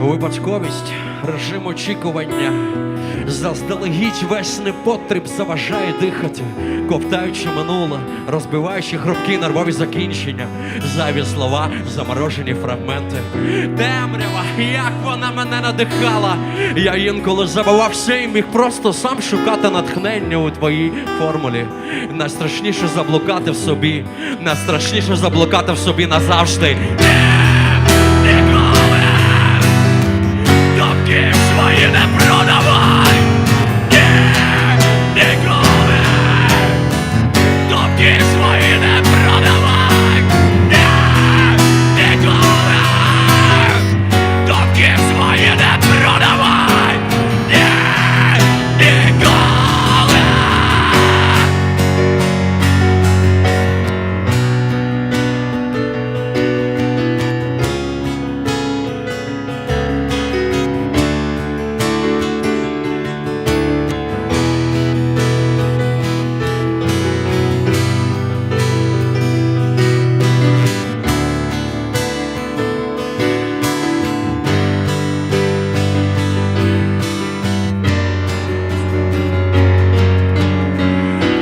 Випадковість, режим очікування. Заздалегідь весь непотріб заважає дихати, ковтаючи минуле, розбиваючи хрупкі нервові закінчення, зайві слова, заморожені фрагменти. Темрява, як вона мене надихала. Я інколи забував все і міг просто сам шукати натхнення у твоїй формулі. Найстрашніше заблукати в собі, найстрашніше заблукати в собі назавжди. am I an?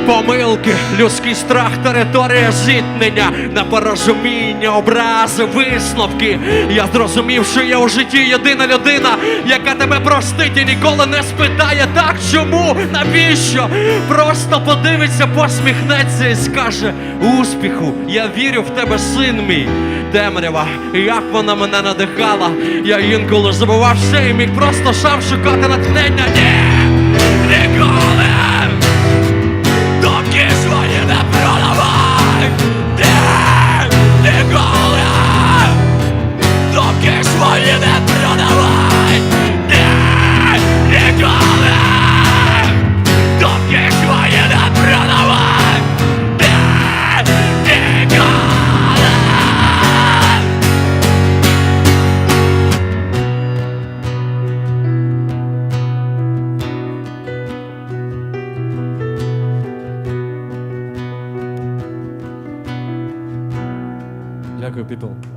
Помилки, людський страх, територія зіткнення, непорозуміння, образи, висновки. Я зрозумів, що я у житті єдина людина, яка тебе простить і ніколи не спитає так, чому, навіщо? Просто подивиться, посміхнеться і скаже успіху, я вірю в тебе, син мій. Темрява, як вона мене надихала. Я інколи забував все і міг просто сам шукати натхнення. Ні, ніколи. group people.